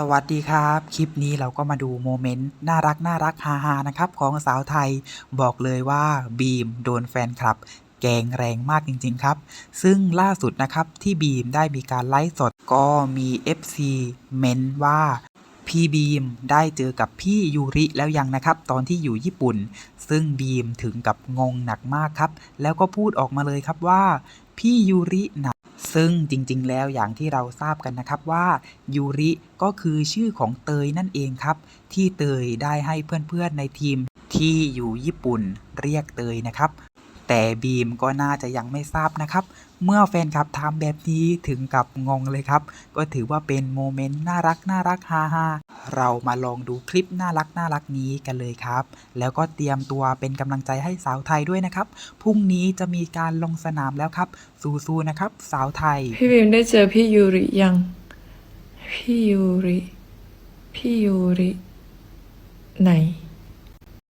สวัสดีครับ คลิปนี้เราก็มาดูโมเมนต์น่ารักน่ารักฮาๆนะครับ ของสาวไทยบอกเลยว่าบีมโดนแฟนคลับ แกล้งแรงมากจริง ๆ ครับ ซึ่งล่าสุดนะครับที่บีมได้มีการไลฟ์สดก็มี FC เมนว่าพี่บีมได้เจอกับพี่ยูริแล้วยังนะครับตอนที่อยู่ญี่ปุ่น ซึ่งบีมถึงกับงงหนักมากครับ แล้วก็พูดออกมาเลยครับว่า พี่ยูรินะ ซึ่งจริงๆ แล้วอย่างที่เราทราบกันนะครับว่ายูริก็คือชื่อของเตยนั่นเองครับ ที่เตยได้ให้เพื่อนๆในทีมที่อยู่ญี่ปุ่นเรียกเตยนะครับ แต่บีมก็น่าจะยังไม่ทราบนะครับ เมื่อแฟนคลับทำแบบนี้ถึงกับงงเลยครับ ก็ถือว่าเป็นโมเมนต์น่ารักน่ารักฮาฮา เรามาลองดูคลิปน่ารักน่ารักนี้กันเลยครับ แล้วก็เตรียมตัวเป็นกำลังใจให้สาวไทยด้วยนะครับ พรุ่งนี้จะมีการลงสนามแล้วครับ สู้ๆนะครับ สาวไทย พี่บิมได้เจอพี่ยูริยัง พี่ยูริ พี่ยูริ ไหน